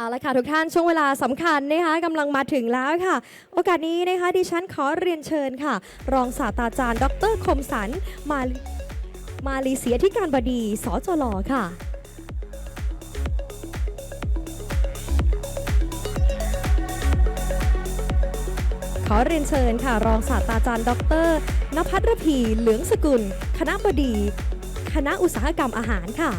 เอาละค่ะทุกท่านช่วงเวลาสำคัญนะคะกำลังมาถึงแล้วค่ะ โอกาสนี้นะคะดิฉันขอเรียนเชิญค่ะ รองศาสตราจารย์ ดรคมสัน มามาลีเสียที่การบดีสจลค่ะขอเรียนเชิญค่ะ รองศาสตราจารย์ ดรนภัทรพีเหลืองสกุล คณะบดี คณะอุตสาหกรรมอาหารค่ะ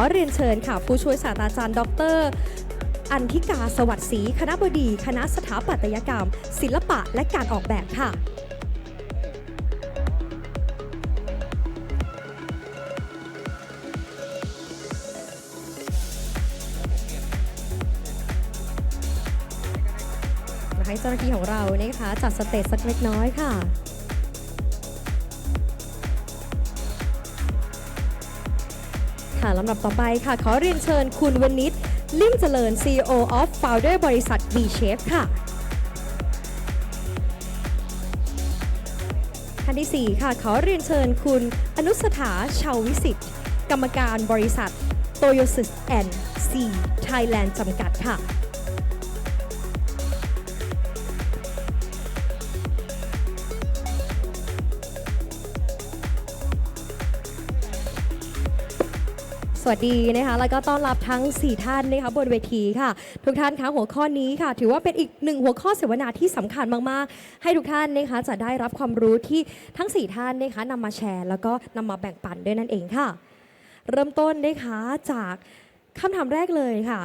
อเรียนเชิญค่ะ ผู้ช่วยศาสตราจารย์ ดร อันธิกาสวัสดิ์ศรีคณะบดี คณะสถาปัตยกรรม ศิลปะและการออกแบบค่ะให้เจ้าหน้าที่ของเรานะคะจัดสเตจสักเล็กน้อยค่ะ ค่ะลำดับต่อไปค่ะ ขอเรียนเชิญคุณวนิชลิ่มเจริญ CEO of Founder บริษัท B Shape ค่ะท่านที่ 4 ค่ะ ขอเรียนเชิญคุณอนุสถาชาววิสิทธิ์กรรมการบริษัท t o y o s i s and C Thailand จำกัดค่ะ วัสดีนะคะแล้วก็ต้อนรับทั้ง 4 ท่านนะคะบนเวทีค่ะ ทุกท่านคะหัวข้อนี้ค่ะ ถือว่าเป็นอีกหนึ่งหัวข้อเสวนาที่สำคัญมากๆ ให้ทุกท่านนะคะจะได้รับความรู้ที่ทั้ง 4 ท่านนะคะนำมาแชร์ แล้วก็นำมาแบ่งปันด้วยนั่นเองค่ะ เริ่มต้นนะคะจากคำถามแรกเลยค่ะ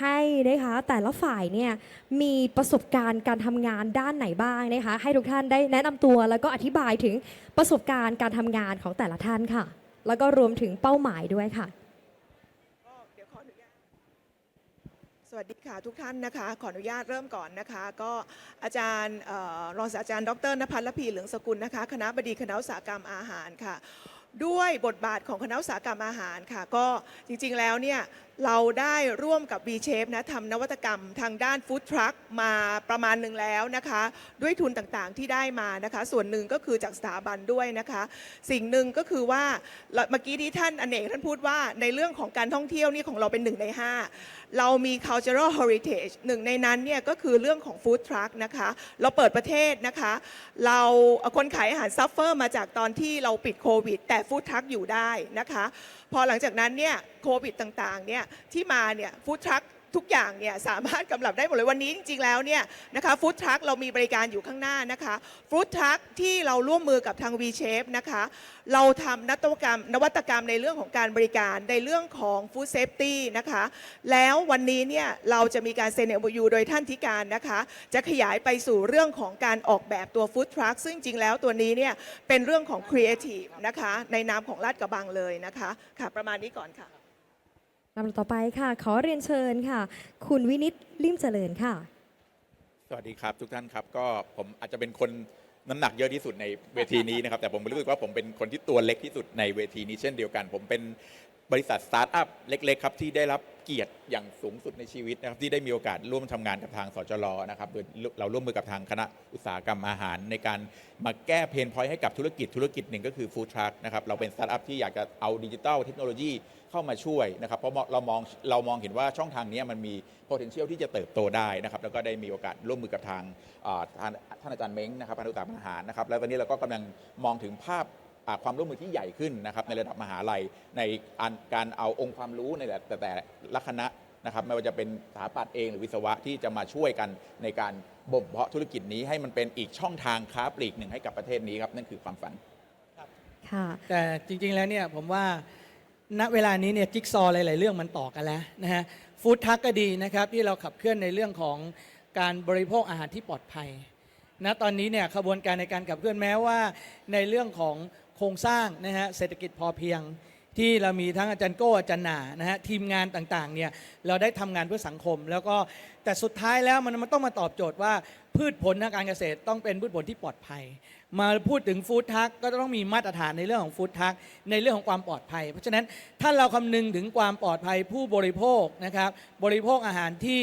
ให้นะคะแต่ละฝ่ายเนี่ยมีประสบการณ์การทำงานด้านไหนบ้างนะคะให้ทุกท่านได้แนะนำตัวแล้วก็อธิบายถึงประสบการณ์การทำงานของแต่ละท่านค่ะ แล้วก็รวมถึงเป้าหมายด้วยค่ะ สวัสดีค่ะทุกท่านนะคะ ขออนุญาตเริ่มก่อนนะคะ ก็อาจารย์เอ่อรองศาสตราจารย์ดรนภัทรพีเหลืองสกุลนะคะ คณะบดีคณะอุตสาหกรรมอาหารค่ะ ด้วยบทบาทของคณะอุตสาหกรรมอาหารค่ะ ก็จริงๆแล้วเนี่ย เราได้ร่วมกับ B Shape นะทำนวัตกรรมทางด้านฟู้ดทรัคมาประมาณหนึ่งแล้วนะคะ ด้วยทุนต่างๆที่ได้มานะคะ ส่วนหนึ่งก็คือจากสถาบันด้วยนะคะ สิ่งหนึ่งก็คือว่าเมื่อกี้ที่ท่านอเนกท่านพูดว่าในเรื่องของการท่องเที่ยวนี่ของเราเป็นหนึ่งในห้าเรามี cultural heritage หนึ่งในนั้นเนี่ยก็คือเรื่องของ food truck นะคะ เราเปิดประเทศนะคะ เราคนขายอาหารซัฟเฟอร์มาจากตอนที่เราปิดโควิด แต่ food truck อยู่ได้นะคะ พอหลังจากนั้นเนี่ยโควิดต่างๆเนี่ยที่มาเนี่ย food truck ทุ ทุกอย่างเนี่ยสามารถกำลับได้หมดเลยวันนี้จริงๆแล้วเนี่ยนะคะฟู้ดทรัคเรามีบริการอยู่ข้างหน้านะคะฟู้ดทรัคที่เราร่วมมือกับทาง V Shape นะคะเราทำนวัตกรรมนวัตกรรมในเรื่องของการบริการในเรื่องของฟู้ดเซฟตี้นะคะแล้ววันนี้เนี่ยเราจะมีการเซ็น MOU โดยท่านธิการนะคะจะขยายไปสู่เรื่องของการออกแบบตัวฟู้ดทรัคซึ่งจริงแล้วตัวนี้เนี่ยเป็นเรื่องของครีเอทีฟนะคะในนามของลาดกระบังเลยนะคะค่ะประมาณนี้ก่อนค่ะ ลำดับต่อไปค่ะ ขอเรียนเชิญค่ะ คุณวินิตลิมเจริญค่ะ สวัสดีครับทุกท่านครับก็ผมอาจจะเป็นคนน้ำหนักเยอะที่สุดในเวทีนี้นะครับแต่ผมรู้สึกว่าผมเป็นคนที่ตัวเล็กที่สุดในเวทีนี้เช่นเดียวกัน ผมเป็นบริษัทสตาร์ทอัพเล็กๆครับที่ได้รับ เกียรติอย่างสูงสุดในชีวิตนะครับที่ได้มีโอกาสร่วมทำงานกับทางสจลนะครับโดยเราร่วมมือกับทางคณะอุตสาหกรรมอาหาร ในการมาแก้เพนพอยต์ให้กับธุรกิจธุรกิจหนึ่งก็คือฟู้ดทรัคนะครับเราเป็นสตาร์ทอัพที่อยากจะเอาดิจิทัลเทคโนโลยีเข้ามาช่วยนะครับเพราะเรามองเรามองเห็นว่าช่องทางนี้มันมี potential ที่จะเติบโตได้นะครับแล้วก็ได้มีโอกาสร่วมมือกับทางท่านอาจารย์เม้งนะครับคณะอุตสาหกรรมอาหารนะครับแล้วตอนนี้เราก็กำลังมองถึงภาพ ความร่วมมือที่ใหญ่ขึ้นนะครับในระดับมหาลัยในอันการเอาองค์ความรู้ในแต่แต่ละคณะนะครับไม่ว่าจะเป็นสถาปัตย์เองหรือวิศวะที่จะมาช่วยกันในการบ่มเพาะธุรกิจนี้ให้มันเป็นอีกช่องทางค้าปลีกหนึ่งให้กับประเทศนี้ครับนั่นคือความฝันค่ะแต่จริงๆแล้วเนี่ยผมว่าณเวลานี้เนี่ยจิ๊กซอว์หลายๆเรื่องมันต่อกันแล้วนะฮะฟู้ดทักก็ดีนะครับที่เราขับเคลื่อนในเรื่องของการบริโภคอาหารที่ปลอดภัยณตอนนี้เนี่ยขบวนการในการขับเคลื่อนแม้ว่า ในเรื่องของ โครงสร้างนะฮะเศรษฐกิจพอเพียง ที่เรามีทั้งอาจารย์โก้อาจารย์หนานะฮะทีมงานต่างๆเนี่ยเราได้ทำงานเพื่อสังคม แล้วก็แต่สุดท้ายแล้วมันมันต้องมาตอบโจทย์ว่าพืชผลทางการเกษตรต้องเป็นพืชผลที่ปลอดภัย มาพูดถึงฟู้ดทักก็ต้องมีมาตรฐานในเรื่องของฟู้ดทักในเรื่องของความปลอดภัย เพราะฉะนั้นถ้าเราคำนึงถึงความปลอดภัยผู้บริโภคนะครับบริโภคอาหารที่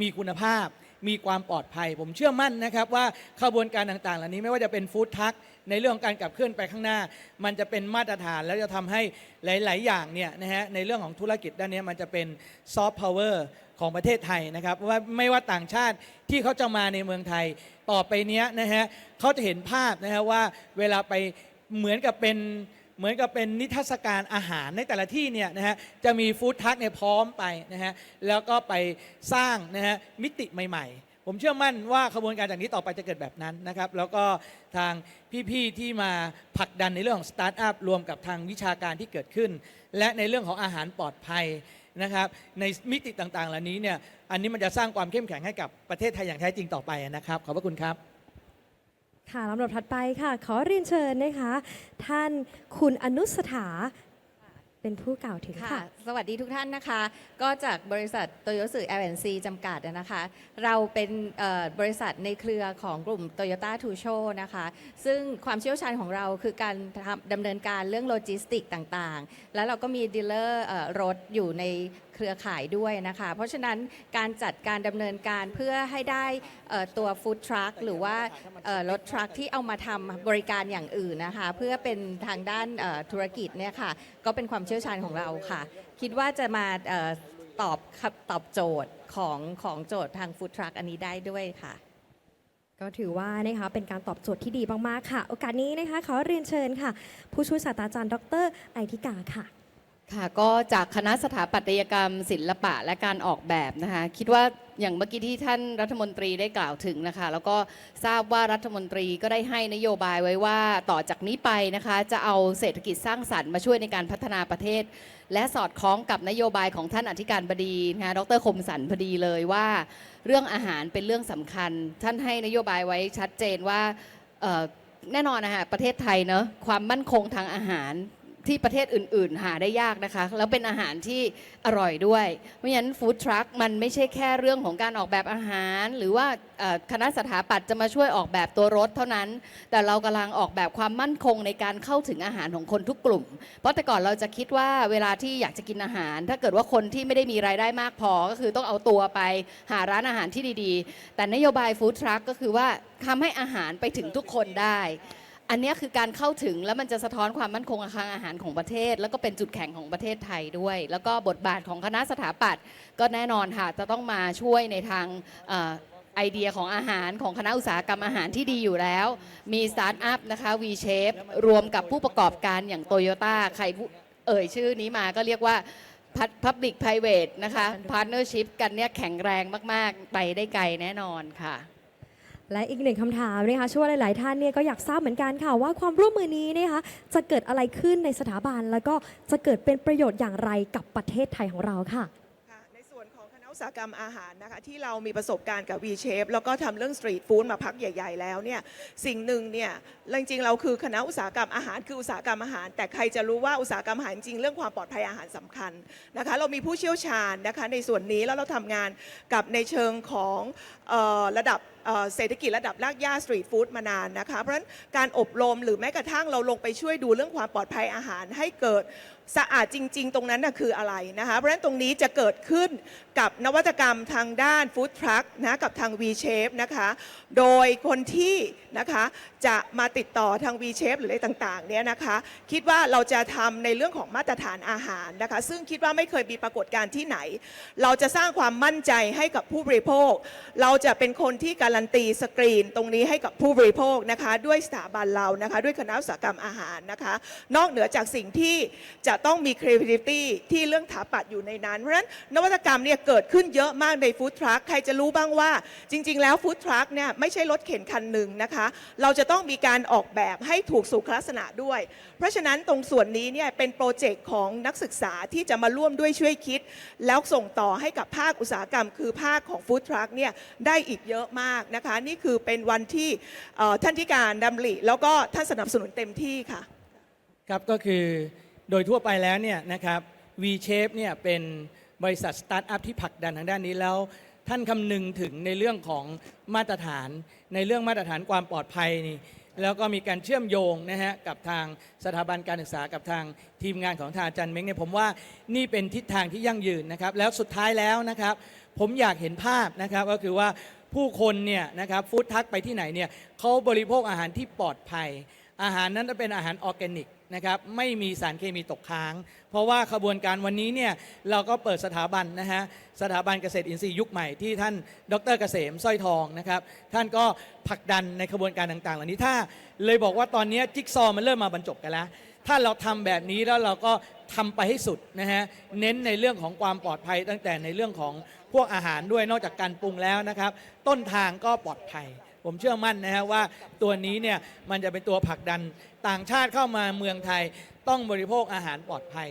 มีคุณภาพมีความปลอดภัย ผมเชื่อมั่นนะครับว่าขบวนการต่างๆ เหล่านี้ไม่ว่าจะเป็นฟู้ดทัก ในเรื่องของการขับเคลื่อนไปข้างหน้า มันจะเป็นมาตรฐานแล้วจะทำให้หลาย ๆ อย่างเนี่ยนะฮะในเรื่องของธุรกิจด้านนี้มันจะเป็นซอฟต์พาวเวอร์ของประเทศไทยนะครับว่าไม่ว่าต่างชาติที่เขาจะมาในเมืองไทยต่อไปนี้นะฮะเขาจะเห็นภาพนะฮะว่าเวลาไปเหมือนกับเป็นเหมือนกับเป็นนิทรรศการอาหารในแต่ละที่เนี่ยนะฮะจะมีฟู้ดทักเนี่ยพร้อมไปนะฮะแล้วก็ไปสร้างนะฮะมิติใหม่ ๆ ผมเชื่อมั่นว่าขบวนการจากนี้ต่อไปจะเกิดแบบนั้นนะครับ แล้วก็ทางพี่ๆที่มาผลักดันในเรื่องของสตาร์ทอัพรวมกับทางวิชาการที่เกิดขึ้น และในเรื่องของอาหารปลอดภัยนะครับ ในมิติต่างๆ เหล่านี้เนี่ยอันนี้มันจะสร้างความเข้มแข็งให้กับประเทศไทยอย่างแท้จริงต่อไปนะครับ ขอบพระคุณครับค่ะลำดับถัดไปค่ะ ขอเรียนเชิญนะคะ ท่านคุณอนุสถา เป็นผู้กล่าวถึงค่ะ ค่ะ สวัสดีทุกท่านนะคะ ก็จากบริษัทโตโยสึ L&C จำกัดนะคะ เราเป็นเอ่อบริษัทในเครือของกลุ่ม Toyota t u s h o นะคะ ซึ่งความเชี่ยวชาญของเราคือการทำดำเนินการเรื่องโลจิสติกต่างๆ แล้วเราก็มีดีลเลอร์รถอยู่ใน เครือข่ายด้วยนะคะ เพราะฉะนั้นการจัดการดำเนินการเพื่อให้ได้ตัวฟู้ดทรัคหรือว่ารถทรัคที่เอามาทำบริการอย่างอื่นนะคะ เพื่อเป็นทางด้านธุรกิจเนี่ยค่ะ ก็เป็นความเชี่ยวชาญของเราค่ะ คิดว่าจะมาออตอบครับตอบโจทย์ของของโจทย์ทางฟู้ดทรัคอันนี้ได้ด้วยค่ะ ก็ถือว่านะคะเป็นการตอบโจทย์ที่ดีมาก ๆ ค่ะ โอกาสนี้นะคะขอเรียนเชิญค่ะ ผู้ช่วยศาสตราจารย์ ดรไอทิกาค่ะ ค่ะก็จากคณะสถาปัตยกรรม ศิลปะและการออกแบบนะคะคิดว่าอย่างเมื่อกี้ที่ท่านรัฐมนตรีได้กล่าวถึงนะคะ แล้วก็ทราบว่ารัฐมนตรีก็ได้ให้นโยบายไว้ว่าต่อจากนี้ไปนะคะ จะเอาเศรษฐกิจสร้างสรรค์มาช่วยในการพัฒนาประเทศ และสอดคล้องกับนโยบายของท่านอธิการบดีนะคะดรคมสันพอดีเลยว่า เรื่องอาหารเป็นเรื่องสำคัญ ท่านให้นโยบายไว้ชัดเจนว่าแน่นอนนะคะประเทศไทยเนอะความมั่นคงทางอาหาร ที่ประเทศอื่น ๆ หาได้ยากนะคะ แล้วเป็นอาหารที่อร่อยด้วย เพราะฉะนั้นฟู้ดทรัคมันไม่ใช่แค่เรื่องของการออกแบบอาหาร หรือว่าคณะสถาปัตย์จะมาช่วยออกแบบตัวรถเท่านั้น แต่เรากำลังออกแบบความมั่นคงในการเข้าถึงอาหารของคนทุกกลุ่ม เพราะแต่ก่อนเราจะคิดว่าเวลาที่อยากจะกินอาหาร ถ้าเกิดว่าคนที่ไม่ได้มีรายได้มากพอก็คือต้องเอาตัวไปหาร้านอาหารที่ดีๆ แต่นโยบายฟู้ดทรัคก็คือว่าทำให้อาหารไปถึงทุกคนได้ อันเนี้ยคือการเข้าถึงแล้วมันจะสะท้อนความมั่นคงทางอาหารของประเทศ แล้วก็เป็นจุดแข็งของประเทศไทยด้วย แล้วก็บทบาทของคณะสถาปัตย์ก็แน่นอนค่ะ จะต้องมาช่วยในทางเอ่อไอเดียของอาหารของคณะอุตสาหกรรมอาหารที่ดีอยู่แล้ว มีสตาร์ทอัพนะคะ V-Shape รวมกับผู้ประกอบการอย่างโตโยต้าใครพูเอ่ยชื่อนี้มาก็เรียกว่า Public Private นะคะ Partnership กันเนี่ยแข็งแรงมาก ๆ ไปได้ไกลแน่นอนค่ะ และอีกหนึ่งคำถามนะคะเชื่อว่าหลาย ๆ ท่านเนี่ยก็อยากทราบเหมือนกันค่ะ ว่าความร่วมมือนี้นะคะจะเกิดอะไรขึ้นในสถาบัน แล้วก็จะเกิดเป็นประโยชน์อย่างไรกับประเทศไทยของเราค่ะ ณะอุตสาหกรรมอาหารนะคะที่เรามีประสบการณ์กับ V-Shape แล้วก็ทำเรื่องสตรีทฟู้ดมาพักใหญ่ ๆ แล้วเนี่ยสิ่งหนึ่งเนี่ยจริงๆเราคือคณะอุตสาหกรรมอาหารคืออุตสาหกรรมอาหาร แต่ใครจะรู้ว่าอุตสาหกรรมอาหารจริงเรื่องความปลอดภัยอาหารสำคัญนะคะเรามีผู้เชี่ยวชาญนะคะในส่วนนี้แล้วเราทำงานกับในเชิงของออระดับเศรษฐกิจระดับรากหญ้าสตรีทฟู้ดมานานนะคะเพราะฉะนั้นการอบรมหรือแม้กระทั่งเราลงไปช่วยดูเรื่องความปลอดภัยอาหารให้เกิด สะอาดจริง ๆ ตรงนั้นนะคืออะไรนะคะ เพราะฉะนั้นตรงนี้จะเกิดขึ้นกับนวัตกรรมทางด้านฟู้ดทรัคนะกับทาง V-Shape นะคะโดยคนที่นะคะจะมาติดต่อทาง V-Shape หรืออะไรต่างๆเนี่ยนะคะคิดว่าเราจะทำในเรื่องของมาตรฐานอาหารนะคะซึ่งคิดว่าไม่เคยมีปรากฏการณ์ที่ไหน เราจะสร้างความมั่นใจให้กับผู้บริโภค เราจะเป็นคนที่การันตีสกรีนตรงนี้ให้กับผู้บริโภคนะคะด้วยสถาบันเรานะคะด้วยคณะอุตสาหกรรมอาหารนะคะนอกเหนือจากสิ่งที่จะต้องมี creativity ที่เรื่องถาปัดอยู่ในนั้น เพราะฉะนั้นนวัตกรรมเนี่ยเกิดขึ้นเยอะมากในฟู้ดทรัคใครจะรู้บ้างว่าจริง ๆ แล้วฟู้ดทรัคเนี่ยไม่ใช่รถเข็นคันหนึ่งนะคะ เราจะต้องมีการออกแบบให้ถูกสุขลักษณะด้วย เพราะฉะนั้นตรงส่วนนี้เนี่ยเป็นโปรเจกต์ของนักศึกษาที่จะมาร่วมด้วยช่วยคิด แล้วส่งต่อให้กับภาคอุตสาหกรรม คือภาคของฟู้ดทรัคเนี่ยได้อีกเยอะมากนะคะ นี่คือเป็นวันที่ท่านที่การดำริแล้วก็ท่านสนับสนุนเต็มที่ค่ะครับก็คือ โดยทั่วไปแล้วเนี่ยนะครับ V-Shape เนี่ยเป็นบริษัทสตาร์ทอัพที่ผลักดันทางด้านนี้แล้ว ท่านคำนึงถึงในเรื่องของมาตรฐาน ในเรื่องมาตรฐานความปลอดภัยนี่แล้วก็มีการเชื่อมโยงนะฮะกับทางสถาบันการศึกษากับทางทีมงานของทางอาจารย์เม้งเนี่ยผมว่านี่เป็นทิศทางที่ยั่งยืนนะครับ แล้วสุดท้ายแล้วนะครับ ผมอยากเห็นภาพนะครับก็คือว่าผู้คนเนี่ยนะครับฟู้ดทักไปที่ไหนเนี่ยเขาบริโภคอาหารที่ปลอดภัย อาหารนั้นจะเป็นอาหารออร์แกนิกนะครับไม่มีสารเคมีตกค้าง เพราะว่าขบวนการวันนี้เนี่ยเราก็เปิดสถาบันนะฮะสถาบันเกษตรอินทรีย์ยุคใหม่ที่ท่านดรเกษมสร้อยทองนะครับท่านก็ผลักดันในขบวนการต่างๆ เหล่านี้ถ้าเลยบอกว่าตอนนี้จิ๊กซอว์มันเริ่มมาบรรจบกันแล้ว ถ้าเราทำแบบนี้แล้วเราก็ทำไปให้สุดนะฮะเน้นในเรื่องของความปลอดภัยตั้งแต่ในเรื่องของพวกอาหารด้วยนอกจากการปรุงแล้วนะครับ ต้นทางก็ปลอดภัย ผมเชื่อมั่นนะฮะว่าตัวนี้เนี่ยมันจะเป็นตัวผลักดันต่างชาติเข้ามาเมืองไทยต้องบริโภคอาหารปลอดภัย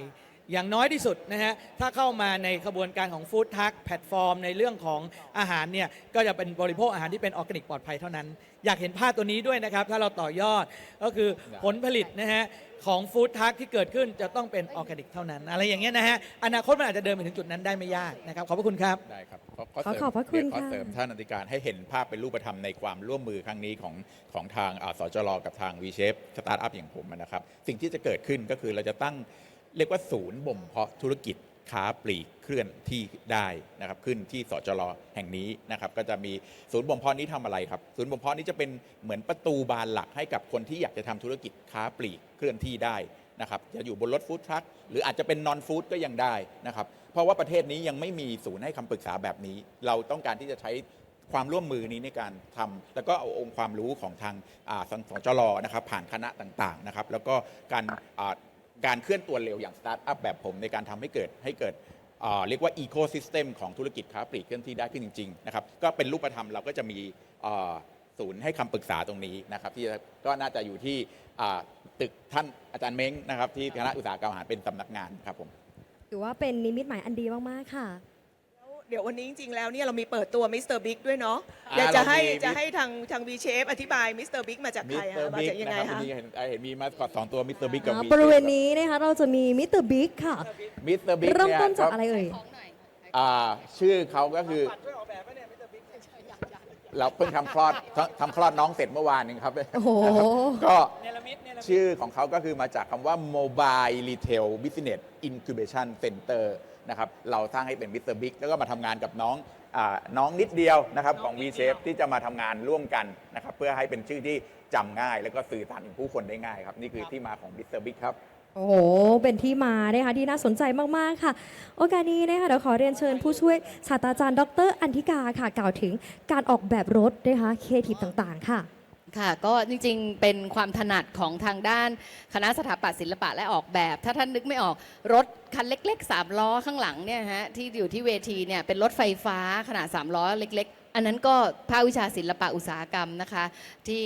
อย่างน้อยที่สุดนะฮะถ้าเข้ามาในขบวนการของฟู้ดทักแพลตฟอร์ม ในเรื่องของอาหารเนี่ยก็จะเป็นบริโภคอาหารที่เป็นออร์แกนิกปลอดภัยเท่านั้น อยากเห็นภาพตัวนี้ด้วยนะครับ ถ้าเราต่อยอดก็คือผลผลิตนะฮะ ของฟู้ดทักที่เกิดขึ้นจะต้องเป็นออร์แกนิกเท่านั้น อะไรอย่างเงี้ยนะฮะอนาคตมันอาจจะเดินไปถึงจุดนั้นได้ไม่ยากนะครับขอบพระคุณครับ ได้ครับขอขอบพระคุณเดี๋ยวขอค่ะเสริมท่านอธิการให้เห็นภาพเป็นรูปธรรมในความร่วมมือครั้งนี้ของของทางอ่าสจรกับทาง v s h a p e สตาร์ทอัพอย่างผมนะครับ สิ่งที่จะเกิดขึ้นก็คือเราจะตั้งเรียกว่าศูนย์บ่มเพาะธุรกิจ ค้าปลีกเคลื่อนที่ได้นะครับขึ้นที่สจรแห่งนี้นะครับก็จะมีศูนย์บ่มเพาะนี้ทำอะไรครับศูนย์บ่มเพาะนี้จะเป็นเหมือนประตูบานหลักให้กับคนที่อยากจะทำธุรกิจค้าปลีกเคลื่อนที่ได้นะครับจะอยู่บนรถฟู้ดทรัคหรืออาจจะเป็นนอนฟู้ดก็ยังได้นะครับเพราะว่าประเทศนี้ยังไม่มีศูนย์ให้คำปรึกษาแบบนี้ เราต้องการที่จะใช้ความร่วมมือนี้ในการทำแล้วก็เอาองค์ความรู้ของทางสจรนะครับผ่านคณะต่างๆนะครับแล้วก็การ การเคลื่อนตัวเร็วอย่างสตาร์ทอัพแบบผมในการทำให้เกิดให้เกิดเรียกว่าอีโคซิสเต็มของธุรกิจค้าปลีกเคลื่อนที่ได้ขึ้นจริง ๆ นะครับ ก็เป็นรูปธรรมเราก็จะมีศูนย์ให้คำปรึกษาตรงนี้นะครับ ที่ก็น่าจะอยู่ที่ตึกท่านอาจารย์เม้งนะครับ ที่คณะอุตสาหกรรมอาหารเป็นสำนักงานครับผมถือว่าเป็นนิมิตหมายอันดีมาก ๆ ค่ะ เดี๋ยววันนี้จริงๆแล้วเนี่ยเรามีเปิดตัวมิสเตอร์บิ๊กด้วยเนาะอ่าอยากจะให้เรามี จะให้ทางทางวีเชฟอธิบายมิสเตอร์บิ๊กมาจากมิใครสเตอฮะร์มาบิ๊กจากยังไงนะครับคะวันนี้เห็นเห็นมีมาสคอตสองตัวมิสเตอร์บิ๊กกับอ่าวีบริเวณนี้นะคะเราจะมีมิสเตอร์บิ๊กค่ะ มิสเตอร์บิ๊กเริ่มเนี่ยต้นจากก็อะไรเอ่ย อ่าชื่อเขาก็คือเราเพิ่งทำคลอดทำคลอดน้องเสร็จเมื่อวานเองครับโอ้โหก็เนลมิตเนลมิตชื่อของเขาก็คือมาจากคำว่า Mobile Retail Business Incubation Center นะครับเราสร้างให้เป็นมิสเตอร์บิ๊กแล้วก็มาทำงานกับน้องอาน้องนิดเดียวนะครับของ v s h a p e ที่จะมาทำงานร่วมกันนะครับเพื่อให้เป็นชื่อที่จำง่าย แล้วก็สื่อสารถึงผู้คนได้ง่ายครับนี่คือที่มาของมิสเตอร์บิ๊กครับโอ้โห เป็นที่มานะคะที่น่าสนใจมาก ๆ ค่ะ โอกาสนี้นะคะเดี๋ยวขอเรียนเชิญผู้ช่วยศาสตราจารย์ ดร อันธิกาค่ะ กล่าวถึงการออกแบบรถนะคะเคทีฟต่าง ๆ ค่ะ ค่ะก็จริงๆ เป็นความถนัดของทางด้านคณะสถาปัตย์ศิลปะและออกแบบ ถ้าท่านนึกไม่ออกรถคันเล็กๆ 3 ล้อข้างหลังเนี่ยฮะที่อยู่ที่เวทีเนี่ยเป็นรถไฟฟ้าขนาด 3 ล้อเล็ก ๆ อันนั้นก็ภาควิชาศิลปะอุตสาหกรรมนะคะ ที่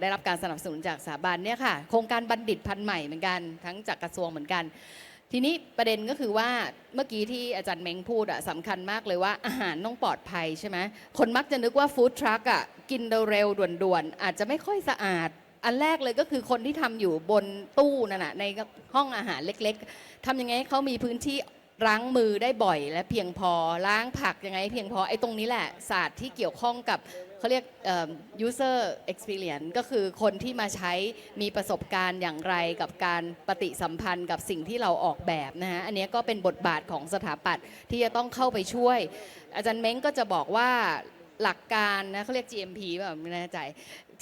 ได้รับการสนับสนุนจากสถาบันเนี่ยค่ะโครงการบัณฑิตพันธุ์ใหม่เหมือนกันทั้งจากกระทรวงเหมือนกัน ทีนี้ประเด็นก็คือว่าเมื่อกี้ที่อาจารย์เม้งพูดอะสำคัญมากเลยว่าอาหารต้องปลอดภัยใช่ไหมคนมักจะนึกว่าฟู้ดทรัคอะกินเร็วๆด่วนๆ อาจจะไม่ค่อยสะอาด อันแรกเลยก็คือคนที่ทำอยู่บนตู้นั่นนะในห้องอาหารเล็ก ๆทำยังไงให้เขามีพื้นที่ ล้างมือได้บ่อยและเพียงพอล้างผักยังไงเพียงพอไอ้ตรงนี้แหละศาสตร์ที่เกี่ยวข้องกับเขาเรียกเอ่อ user experience ก็คือคนที่มาใช้มีประสบการณ์อย่างไรกับการปฏิสัมพันธ์กับสิ่งที่เราออกแบบนะฮะอันเนี้ยก็เป็นบทบาทของสถาปัตย์ที่จะต้องเข้าไปช่วย อาจารย์เม้งก็จะบอกว่า หลักการนะเขาเรียก GMP แบบไม่แน่ใจ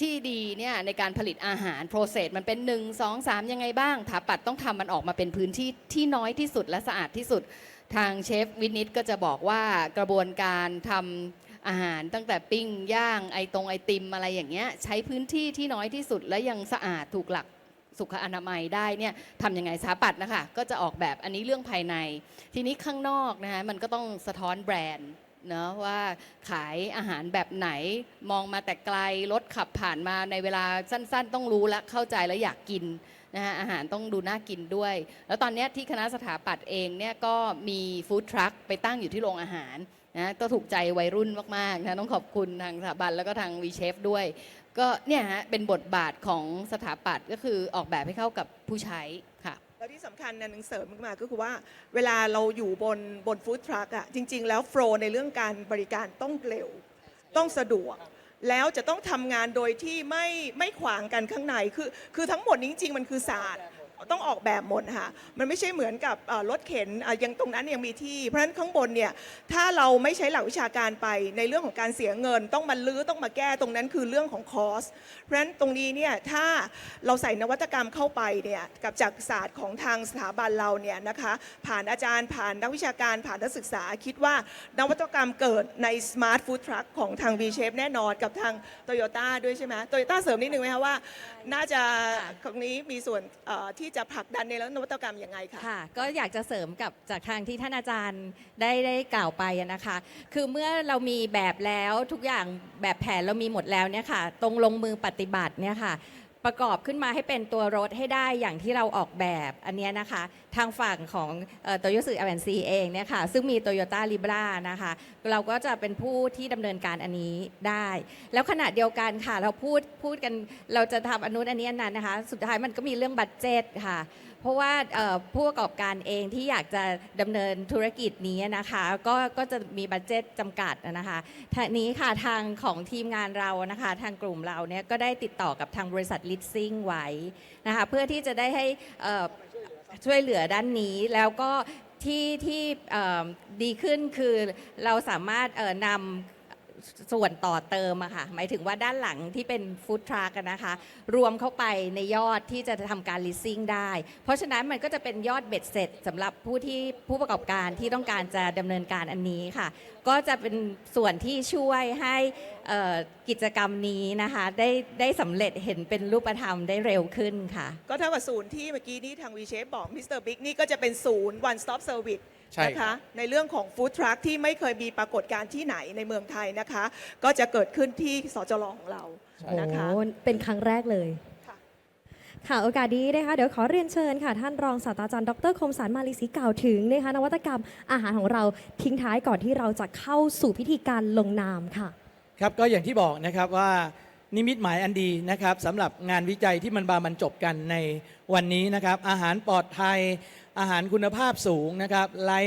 ที่ดีเนี่ยในการผลิตอาหาร process มันเป็น 1 2 3 ยังไงบ้างถาปัดต้องทำมันออกมาเป็นพื้นที่ที่น้อยที่สุดและสะอาดที่สุด ทางเชฟวินิตก็จะบอกว่ากระบวนการทำอาหารตั้งแต่ปิ้งย่างไอตรงไอติมอะไรอย่างเงี้ยใช้พื้นที่ที่น้อยที่สุดและยังสะอาดถูกหลักสุขอนามัยได้เนี่ยทำยังไงสถาปัตย์นะคะก็จะออกแบบอันนี้เรื่องภายใน ทีนี้ข้างนอกนะคะมันก็ต้องสะท้อนแบรนด์ เนาะว่าขายอาหารแบบไหนมองมาแต่ไกลรถขับผ่านมาในเวลาสั้น ๆ ต้องรู้และเข้าใจและอยากกินนะฮะอาหารต้องดูน่ากินด้วย แล้วตอนนี้ที่คณะสถาปัตย์เองเนี่ยก็มีฟู้ดทรัคไปตั้งอยู่ที่โรงอาหารนะก็ถูกใจวัยรุ่นมากๆนะต้องขอบคุณทางสถาบันแล้วก็ทางวีเชฟด้วย ก็เนี่ยฮะเป็นบทบาทของสถาปัตย์ก็คือออกแบบให้เข้ากับผู้ใช้ค่ะ แล้วที่สำคัญนะหนึ่งเสริมขึ้นมาก็คือว่าเวลาเราอยู่บนบนฟู้ดทรัคอะจริง ๆ แล้วโฟล์ในเรื่องการบริการต้องเร็ว ต้องสะดวก แล้วจะต้องทำงานโดยที่ไม่ไม่ขวางกันข้างในคือคือทั้งหมดนี้จริง ๆ มันคือศาสตร์ ต้องออกแบบหมดค่ะมันไม่ใช่เหมือนกับเอ่อรถเข็นอะยังตรงนั้นยังมีที่ เพราะฉะนั้นข้างบนเนี่ยถ้าเราไม่ใช้หลักวิชาการไปในเรื่องของการเสียเงิน ต้องมาลื้อต้องมาแก้ตรงนั้นคือเรื่องของคอสเพราะฉะนั้นตรงนี้เนี่ยถ้าเราใส่นวัตกรรมเข้าไปเนี่ยกับจากศาสตร์ของทางสถาบันเราเนี่ยนะคะผ่านอาจารย์ผ่านนักวิชาการผ่านนักศึกษาคิดว่านวัตกรรมเกิดใน Smart Food Truck ของทาง V-Shape แน่นอนกับทาง Toyota ด้วยใช่ไหมโตโยต้าเสริมนิดนึงไหมคะว่า น่าจะตรงนี้มีส่วนเอ่อที่จะผลักดันในเรื่องนวัตกรรมยังไงคะค่ะ ก็อยากจะเสริมกับจากทางที่ท่านอาจารย์ได้ได้กล่าวไปนะคะ คือเมื่อเรามีแบบแล้วทุกอย่างแบบแผนเรามีหมดแล้วเนี่ยค่ะ ตรงลงมือปฏิบัติเนี่ยค่ะ ประกอบขึ้นมาให้เป็นตัวรถให้ได้อย่างที่เราออกแบบอันนี้นะคะ ทางฝั่งของโตโยสึอ n ซีเองเนี่ยค่ะซึ่งมี Toyota Libra นะคะ เราก็จะเป็นผู้ที่ดำเนินการอันนี้ได้ แล้วขณะเดียวกันค่ะ เราพูดพูดกันเราจะทำอนุนอันนี้อันนั้นนะคะ สุดท้ายมันก็มีเรื่องบัตเจตค่ะ เพราะว่าผู้ประกอบการเองที่อยากจะดำเนินธุรกิจนี้นะคะก็ก็จะมีบัตเจตจำกัดนะคะทางนี้ค่ะทางของทีมงานเรานะคะทางกลุ่มเราเนี่ยก็ได้ติดต่อกับทางบริษัทลิ s ซิ่งไว้นะคะเพื่อที่จะได้ให้ช่วยเหลือด้านนี้แล้วก็ที่ที่ดีขึ้นคือเราสามารถนำ ส่วนต่อเติมอะค่ะหมายถึงว่าด้านหลังที่เป็นฟู้ดทรัคนะคะ รวมเข้าไปในยอดที่จะทำการ leasing ได้ เพราะฉะนั้นมันก็จะเป็นยอดเบ็ดเสร็จสำหรับผู้ที่ผู้ประกอบการที่ต้องการจะดำเนินการอันนี้ค่ะ ก็จะเป็นส่วนที่ช่วยให้กิจกรรมนี้นะคะได้ได้สำเร็จเห็นเป็นรูปธรรมได้เร็วขึ้นค่ะ ก็เท่ากับศูนย์ที่เมื่อกี้นี้ทาง V-Shape บอกมิสเตอร์บิ๊กนี่ก็จะเป็นศูนย์ one stop service ใช่นะครัคะบในเรื่องของฟู้ดทรัคที่ไม่เคยมีปรากฏการณ์ที่ไหนในเมืองไทยนะคะ ก็จะเกิดขึ้นที่สจลของเราโอ้นะคะเป็นครั้งแรกเลย ค่ะ ค่ะโอกาสดีนะคะ เดี๋ยวขอเรียนเชิญค่ะ ท่านรองศาสตราจารย์ดรคมสารมาลีศรีกล่าวถึงนะคะนวัตกรรมอาหารของเราทิ้งท้ายก่อนที่เราจะเข้าสู่พิธีการลงนามค่ะ ครับก็อย่างที่บอกนะครับว่านิมิตหมายอันดีนะครับสำหรับงานวิจัยที่มันบาบรรจบกันในวันนี้นะครับ อาหารปลอดภัย อาหารคุณภาพสูงนะครับไร้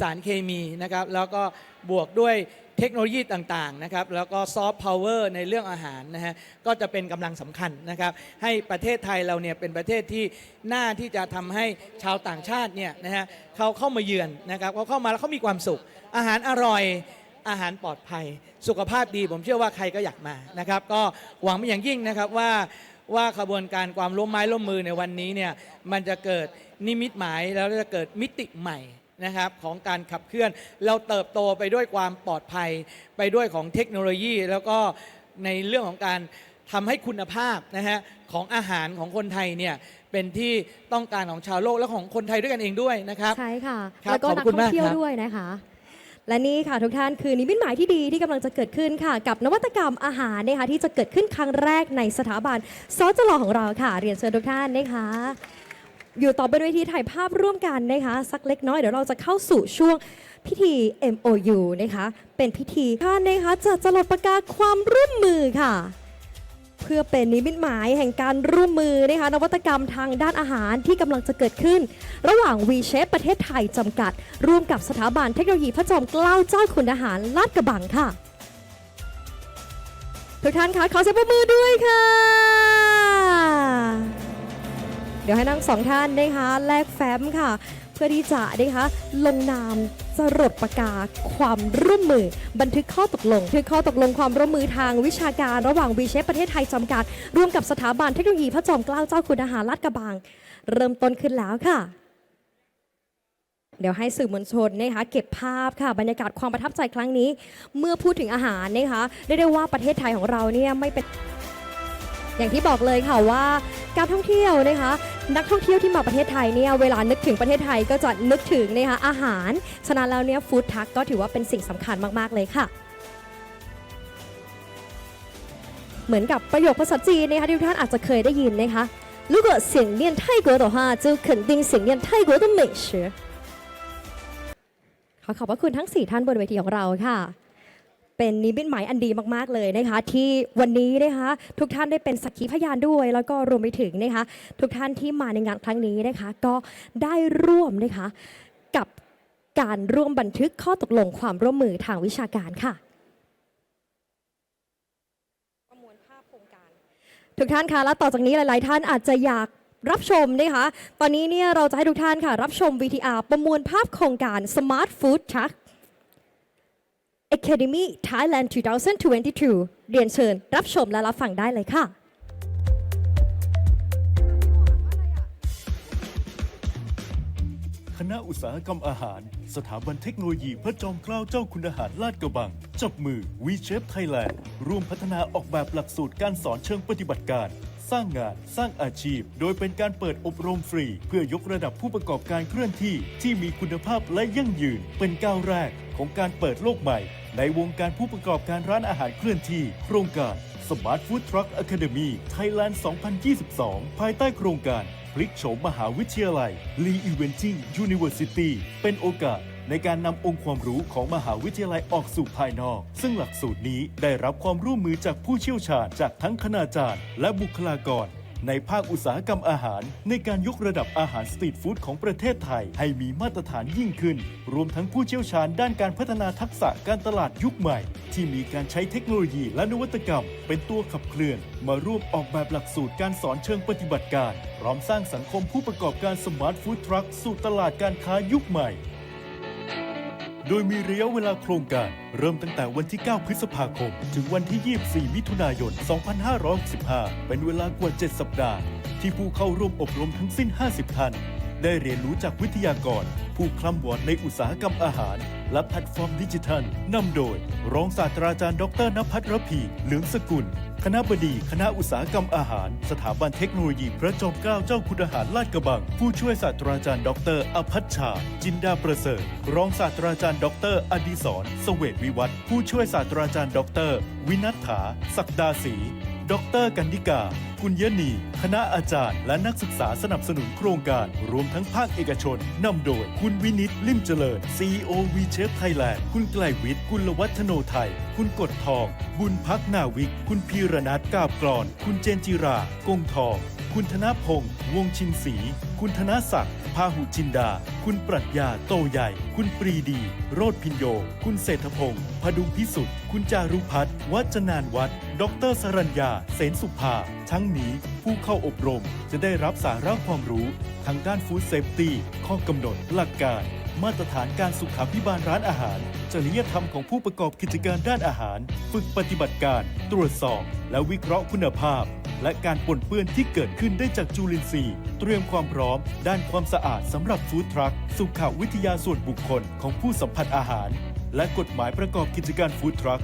สารเคมีนะครับแล้วก็บวกด้วยเทคโนโลยีต่างๆนะครับแล้วก็ซอฟต์พาวเวอร์ในเรื่องอาหารนะฮะก็จะเป็นกำลังสำคัญนะครับให้ประเทศไทยเราเนี่ยเป็นประเทศที่น่าที่จะทำให้ชาวต่างชาติเนี่ยนะฮะเขาเข้ามาเยือนนะครับเขาเข้ามาแล้วเขามีความสุข อาหารอร่อยอาหารปลอดภัย สุขภาพดีผมเชื่อว่าใครก็อยากมานะครับก็หวังเป็นอย่างยิ่งนะครับว่า ว่าขบวนการความร่วมไม้ร่วมมือในวันนี้เนี่ยมันจะเกิดนิมิตหมายแล้วจะเกิดมิติใหม่นะครับของการขับเคลื่อน เราเติบโตไปด้วยความปลอดภัย ไปด้วยของเทคโนโลยี แล้วก็ในเรื่องของการทำให้คุณภาพนะฮะของอาหารของคนไทยเนี่ยเป็นที่ต้องการของชาวโลกและของคนไทยด้วยกันเองด้วยนะครับ ใช่ค่ะ ครับแล้วก็ขอบนักคุณท่องเที่ยวมากครับ ด้วยนะคะ และนี่ค่ะทุกท่านคือนิมิตหมายที่ดีที่กำลังจะเกิดขึ้นค่ะ กับนวัตกรรมอาหารนะคะที่จะเกิดขึ้นครั้งแรกในสถาบันซอจลอของเราค่ะ เรียนเชิญทุกท่านนะคะอยู่ต่อบนเวทีถ่ายภาพร่วมกันนะคะสักเล็กน้อยเดี๋ยวเราจะเข้าสู่ช่วงพิธี MOU นะคะเป็นพิธีท่านนะคะจะจรดประกาศความร่วมมือค่ะ เพื่อเป็นนิมิตหมายแห่งการร่วมมือนะคะนวัตกรรมทางด้านอาหารที่กำลังจะเกิดขึ้น ระหว่าง v s h a p e ประเทศไทยจำกัด ร่วมกับสถาบันเทคโนโลยีพระจอมเกล้าเจ้าคุณทหารลาดกระบังค่ะ ทุกท่านคะขอเสียงปรบมือด้วยค่ะ เดี๋ยวให้ทั้งสองท่านนะคะแลกแฟ้มค่ะ เพื่อที่จะนะคะลงนาม จรดประกาศความร่วมมือ บันทึกข้อตกลงบันทึกข้อตกลงความร่วมมือทางวิชาการระหว่างวีเชฟประเทศไทยจำกัด ร่วมกับสถาบันเทคโนโลยีพระจอมเกล้าเจ้าคุณทหารลาดกระบัง เริ่มต้นขึ้นแล้วค่ะ เดี๋ยวให้สื่อมวลชนนะคะเก็บภาพค่ะ บรรยากาศความประทับใจครั้งนี้ เมื่อพูดถึงอาหารนะคะเรียกได้ว่าประเทศไทยของเราเนี่ยไม่เป็น อย่างที่บอกเลยค่ะว่าการท่องเที่ยวนะคะ นักท่องเที่ยวที่มาประเทศไทยเนี่ยเวลานึกถึงประเทศไทยก็จะนึกถึงนะคะอาหาร ฉะนั้นแล้วเนี่ยฟู้ดทักก็ถือว่าเป็นสิ่งสำคัญมาก ๆ เลยค่ะ เหมือนกับประโยคภาษาจีนนะคะที่ทุกท่านอาจจะเคยได้ยินนะคะ如果想念泰国的话就肯定想念泰国的美食ขอขอบพระคุณทั้ง 4 ท่านบนเวทีของเราค่ะ เป็นนิมิตหมายอันดีมาก ๆ เลยนะคะ ที่วันนี้นะคะทุกท่านได้เป็นสักขีพยานด้วย แล้วก็รวมไปถึงนะคะ ทุกท่านที่มาในงานครั้งนี้นะคะ ก็ได้ร่วมนะคะกับการร่วมบันทึกข้อตกลงความร่วมมือทางวิชาการค่ะประมวลภาพโครงการ ทุกท่านคะและต่อจากนี้หลาย ๆ ท่านอาจจะอยากรับชมนะคะ ตอนนี้เนี่ยเราจะให้ทุกท่านค่ะ รับชม VTR ประมวลภาพโครงการ Smart Food Truck Academy Thailand 2022 เรียนเชิญรับชมและรับฟังได้เลยค่ะคณะอุตสาหกรรมอาหาร สถาบันเทคโนโลยีพระจอมเกล้าเจ้าคุณอาหารลาดกระบัง จับมือวีเชฟไทยแลนด์ร่วมพัฒนาออกแบบหลักสูตรการสอนเชิงปฏิบัติการ สร้างงานสร้างอาชีพ โดยเป็นการเปิดอบรมฟรี เพื่อยกระดับผู้ประกอบการเคลื่อนที่ที่มีคุณภาพและยั่งยืน เป็นก้าวแรกของการเปิดโลกใหม่ ในวงการผู้ประกอบการร้านอาหารเคลื่อนที่ โครงการ Smart Food Truck Academy Thailand 2022 ภายใต้โครงการพลิกโฉมมหาวิทยาลัย Lee Eventing University เป็นโอกาสในการนำองค์ความรู้ของมหาวิทยาลัยออกสู่ภายนอก ซึ่งหลักสูตรนี้ได้รับความร่วมมือจากผู้เชี่ยวชาญจากทั้งคณาจารย์ และบุคลากร ในภาคอุตสาหกรรมอาหาร ในการยกระดับอาหารสตรีทฟู้ดของประเทศไทย ให้มีมาตรฐานยิ่งขึ้น รวมทั้งผู้เชี่ยวชาญด้านการพัฒนาทักษะการตลาดยุคใหม่ ที่มีการใช้เทคโนโลยีและนวัตกรรม เป็นตัวขับเคลื่อน มาร่วมออกแบบหลักสูตรการสอนเชิงปฏิบัติการ พร้อมสร้างสังคมผู้ประกอบการสมาร์ทฟู้ดทรัคสู่ตลาดการค้ายุคใหม่ โดยมีระยะเวลาโครงการเริ่มตั้งแต่วันที่ 9 พฤษภาคม ถึงวันที่ 24 มิถุนายน 2565 เป็นเวลากว่า 7 สัปดาห์ ที่ผู้เข้าร่วมอบรมทั้งสิ้น 50 ท่าน ได้เรียนรู้จากวิทยากร ผู้คล่ำวอดในอุตสาหกรรมอาหาร และแพลตฟอร์มดิจิทัลนำโดย รองศาสตราจารย์ดรนภัทระพีเหลืองสกุล คณะบดี คณะอุตสาหกรรมอาหาร สถาบันเทคโนโลยีพระจอมเกล้าเจ้าคุณอาหารลาดกระบัง ผู้ช่วยศาสตราจารย์ดรอภัชชา จินดาประเสริฐ รองศาสตราจารย์ดรอดิศรเสวตวิวัฒน์ผู้ช่วยศาสตราจารย์ดร วินัฐถาศักดาศรี ดรกันดิกา กุญยนี คณะอาจารย์ และนักศึกษาสนับสนุนโครงการ รวมทั้งภาคเอกชน นำโดย คุณวินิตลิมเจริญ CEO V Chef Thailand คุณไกลวิทย์กุลวัฒโนไทย คุณกดทอง บุญพักนาวิก คุณพีรนัทกาบกรอน คุณเจนจิรา กงทอง คุณธนพงษ์วงชินศรี คุณธนศักดิ์พาหุจินดา คุณปรัชญาโตใหญ่ คุณปรีดี โรดพินโย คุณเศรษฐพงศ์พดุงพิสุทธิ์ คุณจารุพัฒน์วัจนานวัฒน์ดรสรัญญา เสนสุภา ทั้งนี้ผู้เข้าอบรมจะได้รับสาระความรู้ ทางด้านฟู้ดเซฟตี้ข้อกำหนดหลักการ มาตรฐานการสุขาพิบาลร้านอาหาร จริยธรรมของผู้ประกอบกิจการด้านอาหาร ฝึกปฏิบัติการ ตรวจสอบ และวิเคราะห์คุณภาพ และการปนเปื้อนที่เกิดขึ้นได้จากจุลินทรีย์ เตรียมความพร้อม ด้านความสะอาดสำหรับฟู้ดทรัคสุขวิทยาส่วนบุคคลของผู้สัมผัสอาหาร และกฎหมายประกอบกิจการฟู้ดทรัค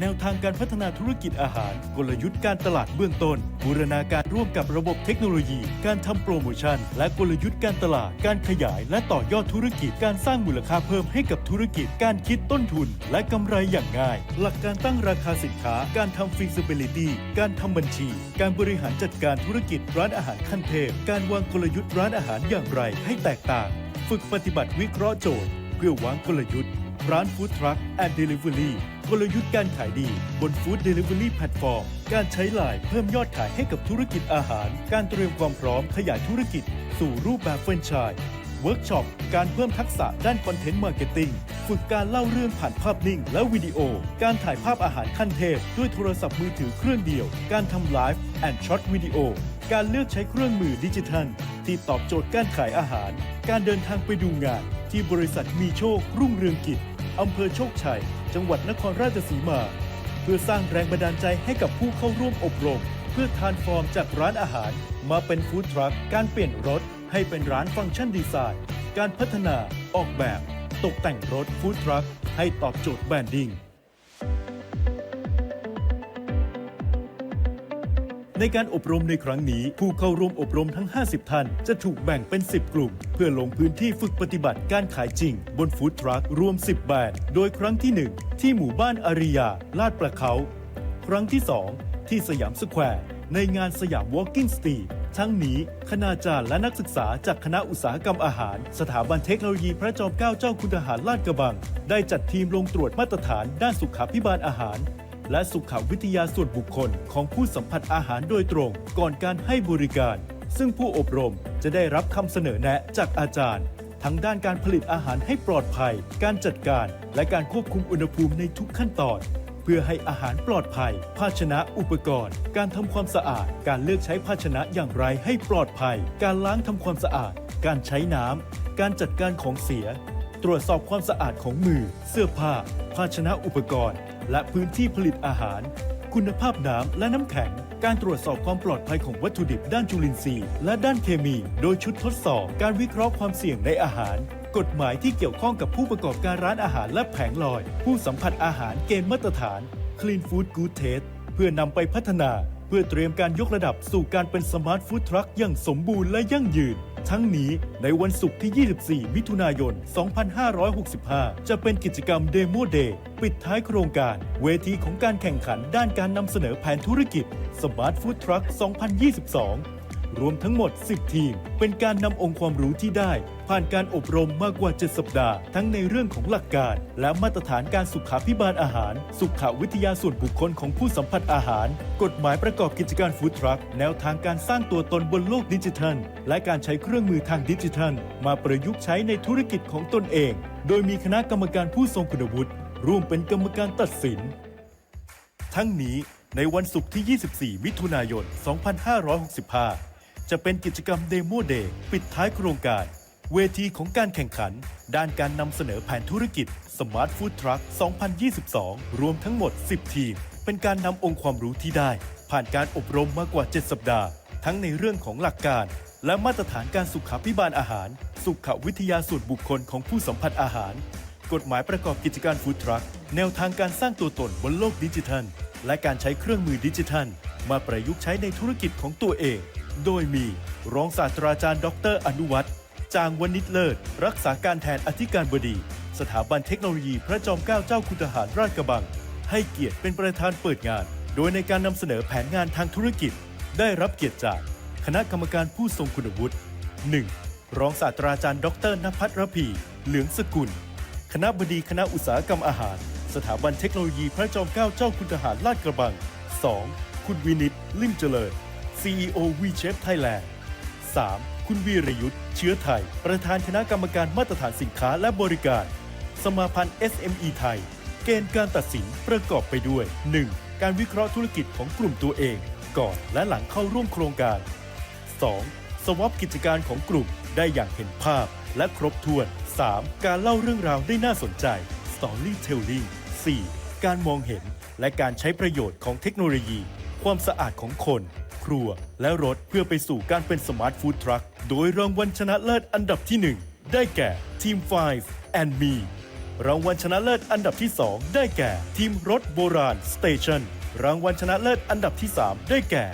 แนวทางการพัฒนาธุรกิจอาหาร กลยุทธ์การตลาดเบื้องต้น บูรณาการร่วมกับระบบเทคโนโลยี การทำโปรโมชั่น และกลยุทธ์การตลาด การขยาย และต่อยอดธุรกิจ การสร้างมูลค่าเพิ่มให้กับธุรกิจ การคิดต้นทุน และกำไรอย่างง่าย หลักการตั้งราคาสินค้า การทำ feasibility การทำบัญชี การบริหารจัดการธุรกิจร้านอาหารขั้นเทพ การวางกลยุทธ์ร้านอาหารอย่างไรให้แตกต่าง ฝึกปฏิบัติวิเคราะห์โจทย์ เพื่อวางกลยุทธ์ ร้านฟู้ดทรัคแอนด์เดลิเวอรี่ กลยุทธ์การขายดีบนฟู้ดเดลิเวอรี่แพลตฟอร์ม การใช้ไลน์เพิ่มยอดขายให้กับธุรกิจอาหาร การเตรียมความพร้อมขยายธุรกิจ สู่รูปแบบแฟรนไชส์เวิร์กช็อป การเพิ่มทักษะด้านคอนเทนต์มาร์เก็ตติ้ง ฝึกการเล่าเรื่องผ่านภาพนิ่ง และวิดีโอ การถ่ายภาพอาหารขั้นเทพ ด้วยโทรศัพท์มือถือเครื่องเดียว การทำไลฟ์แอนด์ช็อตวิดีโอ การเลือกใช้เครื่องมือดิจิทัล ที่ตอบโจทย์การขายอาหาร การเดินทางไปดูงาน ที่บริษัทมีโชครุ่งเรืองกิจอำเภอโชคชัย จังหวัดนครราชสีมา เพื่อสร้างแรงบันดาลใจให้กับผู้เข้าร่วมอบรม เพื่อทานฟอร์มจากร้านอาหาร มาเป็นฟู้ดทรัคการเปลี่ยนรถ ให้เป็นร้านฟังก์ชันดีไซน์ การพัฒนา ออกแบบ ตกแต่งรถฟู้ดทรัคให้ตอบโจทย์แบรนดิ้ง ในการอบรมในครั้งนี้ ผู้เข้าร่วมอบรมทั้ง 50 ท่าน จะถูกแบ่งเป็น 10 กลุ่ม เพื่อลงพื้นที่ฝึกปฏิบัติการขายจริง บนฟู้ดทรัครวม 10 แบรนด์โดยครั้งที่ 1 ที่หมู่บ้านอาริยา ลาดประเขา ครั้งที่ 2 ที่สยามสแควร์ในงานสยาม Walking Street ทั้งนี้คณาจารย์และนักศึกษาจากคณะอุตสาหกรรมอาหาร สถาบันเทคโนโลยีพระจอมเกล้าเจ้าคุณทหารลาดกระบัง ได้จัดทีมลงตรวจมาตรฐานด้านสุขาพิบาลอาหาร และสุขวิทยาส่วนบุคคลของผู้สัมผัสอาหารโดยตรง ก่อนการให้บริการ ซึ่งผู้อบรมจะได้รับคำเสนอแนะจากอาจารย์ ทั้งด้านการผลิตอาหารให้ปลอดภัย การจัดการ และการควบคุมอุณหภูมิในทุกขั้นตอน เพื่อให้อาหารปลอดภัย ภาชนะอุปกรณ์ การทำความสะอาด การเลือกใช้ภาชนะอย่างไรให้ปลอดภัย การล้างทำความสะอาด การใช้น้ำการจัดการของเสีย ตรวจสอบความสะอาดของมือ เสื้อผ้า ภาชนะอุปกรณ์ และพื้นที่ผลิตอาหาร คุณภาพน้ำและน้ำแข็ง การตรวจสอบความปลอดภัยของวัตถุดิบด้านจุลินทรีย์ และด้านเคมี โดยชุดทดสอบ การวิเคราะห์ความเสี่ยงในอาหาร กฎหมายที่เกี่ยวข้องกับผู้ประกอบการร้านอาหารและแผงลอย ผู้สัมผัสอาหารเกณฑ์มาตรฐาน Clean Food Good Taste เพื่อนำไปพัฒนา เพื่อเตรียมการยกระดับสู่การเป็นสมาร์ทฟู้ดทรัคอย่างสมบูรณ์และยั่งยืน ทั้งนี้ในวันศุกร์ที่ 24 มิถุนายน 2565 จะเป็นกิจกรรมเดโมเดย์ปิดท้ายโครงการ เวทีของการแข่งขันด้านการนำเสนอแผนธุรกิจ Smart Food Truck 2022 รวมทั้งหมด 10 ทีม เป็นการนำองค์ความรู้ที่ได้ ผ่านการอบรมมากกว่า 7 สัปดาห์ ทั้งในเรื่องของหลักการ และมาตรฐานการสุขาพิบาลอาหาร สุขวิทยาส่วนบุคคลของผู้สัมผัสอาหาร กฎหมายประกอบกิจการฟู้ดทรัคแนวทางการสร้างตัวตนบนโลกดิจิทัล และการใช้เครื่องมือทางดิจิทัล มาประยุกต์ใช้ในธุรกิจของตนเอง โดยมีคณะกรรมการผู้ทรงคุณวุฒิร่วมเป็นกรรมการตัดสิน ทั้งนี้ในวันศุกร์ที่ 24 มิถุนายน 2565 จะเป็นกิจกรรมเดโมเดย์ปิดท้ายโครงการ เวทีของการแข่งขัน ด้านการนำเสนอแผนธุรกิจ Smart Food Truck 2022 รวมทั้งหมด 10 ทีม เป็นการนำองค์ความรู้ที่ได้ ผ่านการอบรมมากกว่า 7 สัปดาห์ ทั้งในเรื่องของหลักการ และมาตรฐานการสุขาพิบาลอาหาร สุขวิทยาส่วนบุคคลของผู้สัมผัสอาหาร กฎหมายประกอบกิจการฟู้ดทรัคแนวทางการสร้างตัวตนบนโลกดิจิทัล และการใช้เครื่องมือดิจิทัล มาประยุกต์ใช้ในธุรกิจของตัวเอง โดยมีรองศาสตราจารย์ ดร อนุวัฒน์จางวณิชเลิศ รักษาการแทนอธิการบดี สถาบันเทคโนโลยีพระจอมเกล้าเจ้าคุณทหารราชกระบัง ให้เกียรติเป็นประธานเปิดงาน โดยในการนำเสนอแผนงานทางธุรกิจ ได้รับเกียรติจาก คณะกรรมการผู้ทรงคุณวุฒิ 1. รองศาสตราจารย์ ดรนภัทรระพีเหลืองสกุล คณะบดีคณะอุตสาหกรรมอาหาร สถาบันเทคโนโลยีพระจอมเกล้าเจ้าคุณทหารลาดกระบัง 2. คุณวินิต ลิมเจริญ CEO WeChef Thailand 3. คุณวีรยุทธ์เชื้อไทย ประธานคณะกรรมการมาตรฐานสินค้าและบริการ สมาพันธ์ SME ไทย เกณฑ์การตัดสินประกอบไปด้วย 1. การวิเคราะห์ธุรกิจของกลุ่มตัวเอง ก่อนและหลังเข้าร่วมโครงการ 2. สวอปกิจการของกลุ่มได้อย่างเห็นภาพและครบถ้วน 3. การเล่าเรื่องราวได้น่าสนใจ Storytelling 4. การมองเห็นและการใช้ประโยชน์ของเทคโนโลยี ความสะอาดของคน ครัว และรถเพื่อไปสู่การเป็นสมาร์ทฟู้ดทรัคโดยรางวัลชนะเลิศอันดับที่ 1 ได้แก่ทีม 5 and me รางวัลชนะเลิศอันดับที่ 2 ได้แก่ ทีมรถโบราณ Station รางวัลชนะเลิศอันดับที่ 3 ได้แก่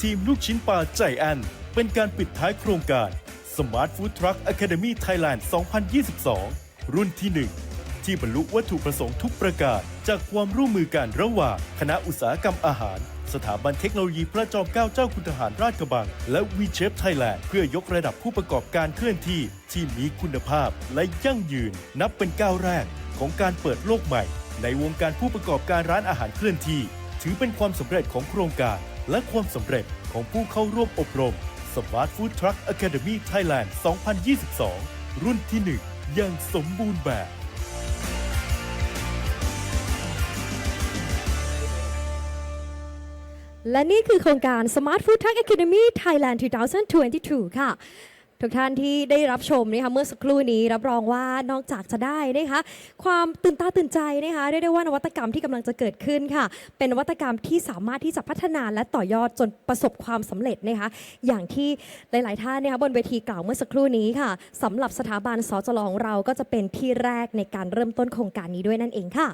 ทีมลูกชิ้นปลาใจแอนเป็นการปิดท้ายโครงการ Smart Food Truck Academy Thailand 2022 รุ่นที่ 1 ที่บรรลุวัตถุประสงค์ทุกประการ จากความร่วมมือกันระหว่างคณะอุตสาหกรรมอาหาร สถาบันเทคโนโลยีพระจอมเกล้าเจ้าคุณทหารราชกระบัง และ WeChef Thailand เพื่อยกระดับผู้ประกอบการเคลื่อนที่ที่มีคุณภาพและยั่งยืน นับเป็นก้าวแรกของการเปิดโลกใหม่ ในวงการผู้ประกอบการร้านอาหารเคลื่อนที่ ถือเป็นความสำเร็จของโครงการ และความสำเร็จของผู้เข้าร่วมอบรม Smart Food Truck Academy Thailand 2022 รุ่นที่ 1 อย่างสมบูรณ์แบบ และนี่คือโครงการ Smart Food Truck Academy Thailand 2022 ค่ะ ทุกท่านที่ได้รับชมนะคะเมื่อสักครู่นี้รับรองว่านอกจากจะได้นะคะความตื่นตาตื่นใจนะคะเรียกได้ว่านวัตกรรมที่กำลังจะเกิดขึ้นค่ะ เป็นนวัตกรรมที่สามารถที่จะพัฒนาและต่อยอดจนประสบความสำเร็จนะคะอย่างที่หลาย ๆ ท่านนะคะบนเวทีกล่าวเมื่อสักครู่นี้ค่ะสำหรับสถาบันสจลของเราก็จะเป็นที่แรกในการเริ่มต้นโครงการนี้ด้วยนั่นเองค่ะ